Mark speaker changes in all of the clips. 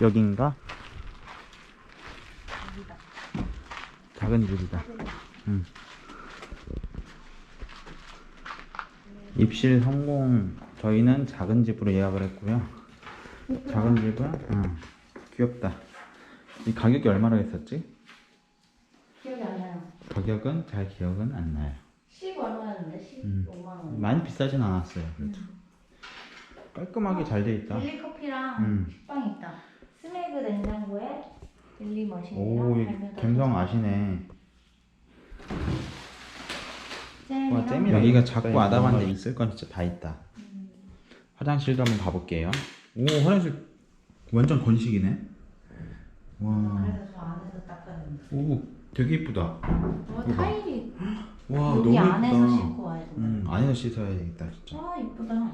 Speaker 1: 여긴가? 작은 집이다. 응. 입실 성공. 저희는 작은 집으로 예약을 했고요. 작은 집은 응. 귀엽다. 이 가격이 얼마나 했었지?
Speaker 2: 기억이 안 나요.
Speaker 1: 가격은 잘 기억은 안 나요.
Speaker 2: 10 얼마였는데? 15만 원.
Speaker 1: 많이 비싸진 않았어요. 그래도. 깔끔하게 잘 돼 있다.
Speaker 2: 릴리 커피랑
Speaker 1: 음.
Speaker 2: 식빵 있다. 스메그 냉장고에 릴리 머신이랑
Speaker 1: 오, 이
Speaker 2: 발매다
Speaker 1: 감성. 아시네.
Speaker 2: 잼이랑
Speaker 1: 와, 잼이 여기가 작고 아담한 데 있을 건 진짜 다 있다. 화장실도 한번 가볼게요. 오, 화장실 완전 건식이네. 와,
Speaker 2: 그래서 저 안에서 닦아줍니다.
Speaker 1: 오, 되게 이쁘다.
Speaker 2: 어,
Speaker 1: 이거 봐.
Speaker 2: 타일이
Speaker 1: 와,
Speaker 2: 여기
Speaker 1: 너무
Speaker 2: 안에서
Speaker 1: 이쁘다.
Speaker 2: 씻고 와야 된다.
Speaker 1: 음, 안에서 씻어야 되겠다, 진짜.
Speaker 2: 와 이쁘다.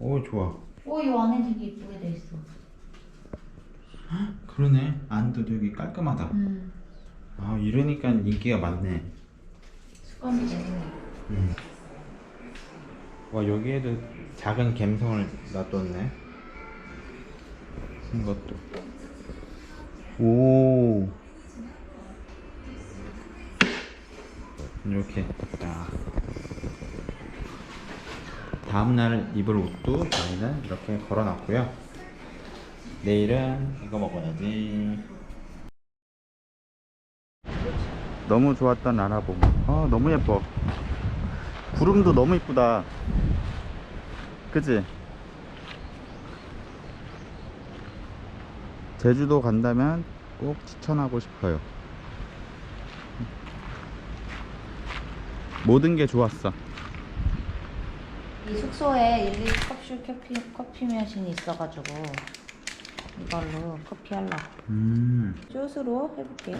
Speaker 1: 오, 좋아.
Speaker 2: 오, 이 안에 되게 이쁘게 돼 있어.
Speaker 1: 그러네. 안도 되게 깔끔하다.
Speaker 2: 음.
Speaker 1: 아, 이러니까 인기가 많네.
Speaker 2: 수건도 되네.
Speaker 1: 음. 와, 여기에도 작은 갬성을 놔뒀네. 이것도. 오. 이렇게. 자. 다음날 입을 옷도 저희는 이렇게 걸어놨고요. 내일은 이거 먹어야지. 너무 좋았던 라라봉. 아, 너무 예뻐. 구름도 너무 이쁘다. 그치? 제주도 간다면 꼭 추천하고 싶어요. 모든 게 좋았어.
Speaker 2: 이 숙소에 릴리 컵슈 커피, 커피 머신이 있어가지고 이걸로 커피 하려고.
Speaker 1: 음.
Speaker 2: 쭈스로 해볼게요.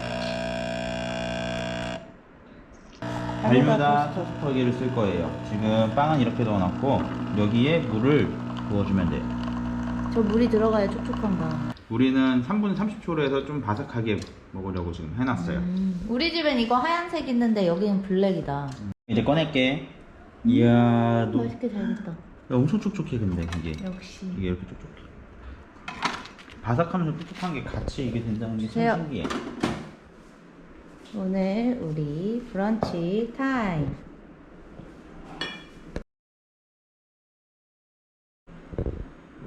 Speaker 1: 발뮤다 토스터기를 쓸 거예요. 지금 빵은 이렇게 넣어놨고 여기에 물을 부어주면 돼요.
Speaker 2: 저 물이 들어가야 촉촉한가.
Speaker 1: 우리는 3분 30초로 해서 좀 바삭하게 먹으려고 지금 해놨어요.
Speaker 2: 음, 우리 집엔 이거 하얀색 있는데 여기는 블랙이다.
Speaker 1: 이제 꺼낼게. 이야, 너
Speaker 2: 맛있게 잘 됐다.
Speaker 1: 야, 엄청 촉촉해 근데 이게
Speaker 2: 역시.
Speaker 1: 이게 이렇게 촉촉해. 바삭하면서 촉촉한 게 같이 이게 된다는 게 신기해.
Speaker 2: 오늘 우리 브런치 타임.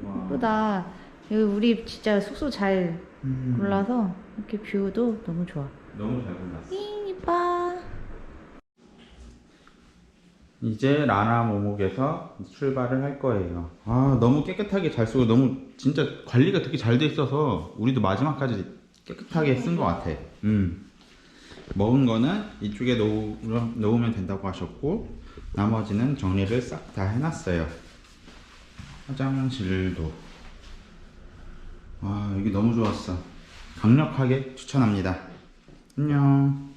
Speaker 1: 와.
Speaker 2: 예쁘다. 여기 우리 진짜 숙소 잘
Speaker 1: 음,
Speaker 2: 골라서 이렇게 뷰도 너무 좋아.
Speaker 1: 너무 잘 골랐어.
Speaker 2: 잉, 이뻐.
Speaker 1: 이제 라나 모목에서 출발을 할 거예요. 아 너무 깨끗하게 잘 쓰고 너무 진짜 관리가 되게 잘 돼 있어서 우리도 마지막까지 깨끗하게 쓴 것 같아. 음. 먹은 거는 이쪽에 놓, 놓으면 된다고 하셨고 나머지는 정리를 싹 다 해놨어요. 화장실도 와 여기 너무 좋았어. 강력하게 추천합니다. 안녕.